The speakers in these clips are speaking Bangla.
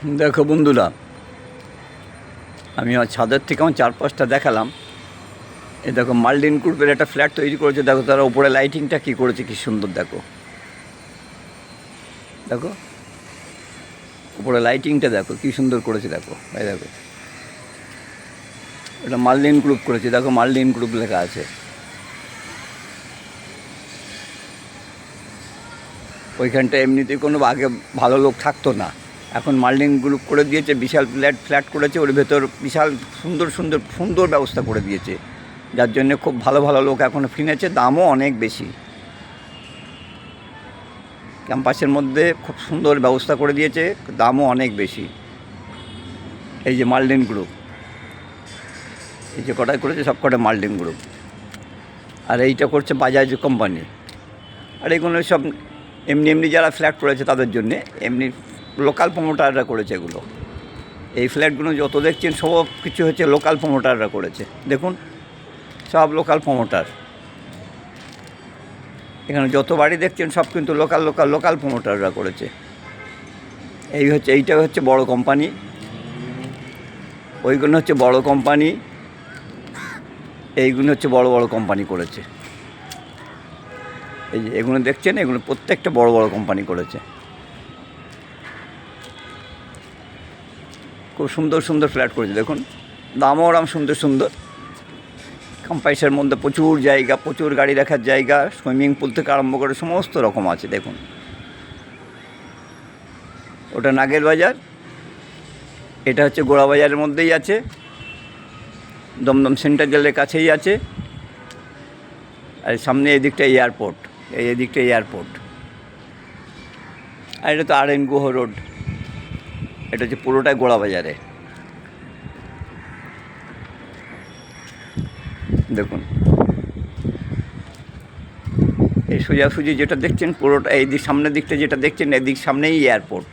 দেখো বন্ধুরা, আমি আমার ছাদের থেকে আমার চার পাঁচটা দেখালাম। এ দেখো মাল্ডিন গ্রুপের একটা ফ্ল্যাট তৈরি করেছে। দেখো তারা উপরে লাইটিংটা কী করেছে, কি সুন্দর দেখো। দেখো, উপরে লাইটিংটা দেখো, কি সুন্দর করেছে দেখো এই দেখো। এটা মাল্ডিন গ্রুপ করেছে, দেখো মাল্ডিন গ্রুপ লেখা আছে। ওইখানটা এমনিতেই কোনো আগে ভালো লোক থাকতো না। এখন মাল্ডিং গ্রুপ করে দিয়েছে, বিশাল ফ্ল্যাট ফ্ল্যাট করেছে, ওর ভেতর বিশাল সুন্দর সুন্দর সুন্দর ব্যবস্থা করে দিয়েছে। যার জন্য খুব ভালো ভালো লোক এখন কিনেছে দামও অনেক বেশি। ক্যাম্পাসের মধ্যে খুব সুন্দর ব্যবস্থা করে দিয়েছে, দামও অনেক বেশি। এই যে মাল্ডিন গ্রুপ এই যে কটাই করেছে, সব কটা মাল্ডিন গ্রুপ আর এইটা করছে বাজাজ কোম্পানি আর এগুলো সব এমনি এমনি যারা ফ্ল্যাট করেছে তাদের জন্যে, এমনি লোকাল প্রমোটাররা করেছে এগুলো। এই ফ্ল্যাটগুলো যত দেখছেন, সব কিছু হচ্ছে লোকাল প্রমোটাররা করেছে। দেখুন, সব লোকাল প্রমোটার। এখানে যত বাড়ি দেখছেন, সব কিন্তু লোকাল লোকাল লোকাল প্রমোটাররা করেছে। এই হচ্ছে, এইটা হচ্ছে বড় কোম্পানি। ওইগুলো হচ্ছে বড় কোম্পানি। এইগুলো হচ্ছে বড় বড় কোম্পানি করেছে। এই যে, এগুলো দেখছেন, এগুলো প্রত্যেকটা বড় বড় কোম্পানি করেছে। খুব সুন্দর সুন্দর ফ্ল্যাট করেছে, দেখুন। দামও ওরম সুন্দর সুন্দর। কম্পাইসের মধ্যে প্রচুর জায়গা, প্রচুর গাড়ি রাখার জায়গা, সুইমিং পুল থেকে আরম্ভ করে সমস্ত রকম আছে, দেখুন। ওটা নাগের বাজার। এটা হচ্ছে গোড়া বাজারের মধ্যেই আছে। দমদম সেন্ট্রাল কাছেই আছে। আর সামনে এদিকটা এয়ারপোর্ট, এই এদিকটা এয়ারপোর্ট। আর এটা তো আর এন গুহ রোড। এটা হচ্ছে পুরোটাই গোড়া বাজারে। দেখুন। এই সোজাসুজি যেটা দেখছেন, পুরোটা এই দিক, সামনের দিকটা যেটা দেখছেন এদিক সামনেই এয়ারপোর্ট।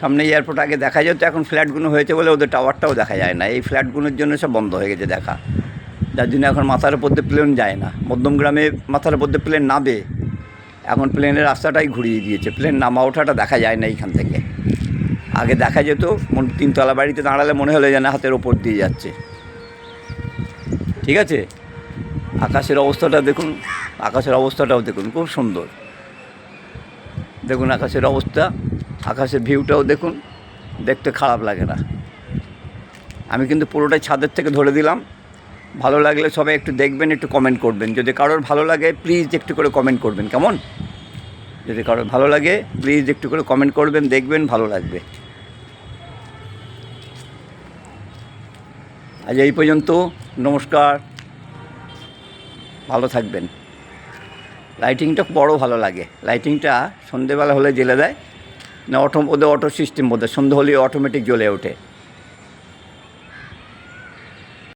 সামনে এয়ারপোর্ট, আগে দেখা যেত এখন ফ্ল্যাটগুলো হয়েছে বলে ওদের টাওয়ারটাও দেখা যায় না। এই ফ্ল্যাটগুলোর জন্য সব বন্ধ হয়ে গেছে দেখা। যার জন্য এখন মাথার উপর দিয়ে প্লেন যায় না। মধ্যমগ্রামে মাথার উপর দিয়ে প্লেন নাবে এখন প্লেনের রাস্তাটাই ঘুরিয়ে দিয়েছে। প্লেন নামা ওঠাটা দেখা যায় না এইখান থেকে। আগে দেখা যেত তিনতলা বাড়িতে দাঁড়ালে মনে হলো যেন হাতের ওপর দিয়ে যাচ্ছে। ঠিক আছে? আকাশের অবস্থাটা দেখুন, আকাশের অবস্থাটাও দেখুন, খুব সুন্দর। দেখুন আকাশের অবস্থা, আকাশের ভিউটাও দেখুন, দেখতে খারাপ লাগে না। আমি কিন্তু পুরোটাই ছাদের থেকে ধরে দিলাম। ভালো লাগলে সবাই একটু দেখবেন, একটু কমেন্ট করবেন। যদি কারোর ভালো লাগে প্লিজ একটু করে কমেন্ট করবেন, কেমন? যদি কারোর ভালো লাগে প্লিজ একটু করে কমেন্ট করবেন, দেখবেন, ভালো লাগবে। আজ এই পর্যন্ত। নমস্কার। ভালো থাকবেন। লাইটিংটা বড় ভালো লাগে। লাইটিংটা সন্ধেবেলা হলে জ্বেলে দেয়। না, অটো ওদের অটো সিস্টেম বোধ সন্ধে হলে অটোমেটিক জ্বলে ওঠে।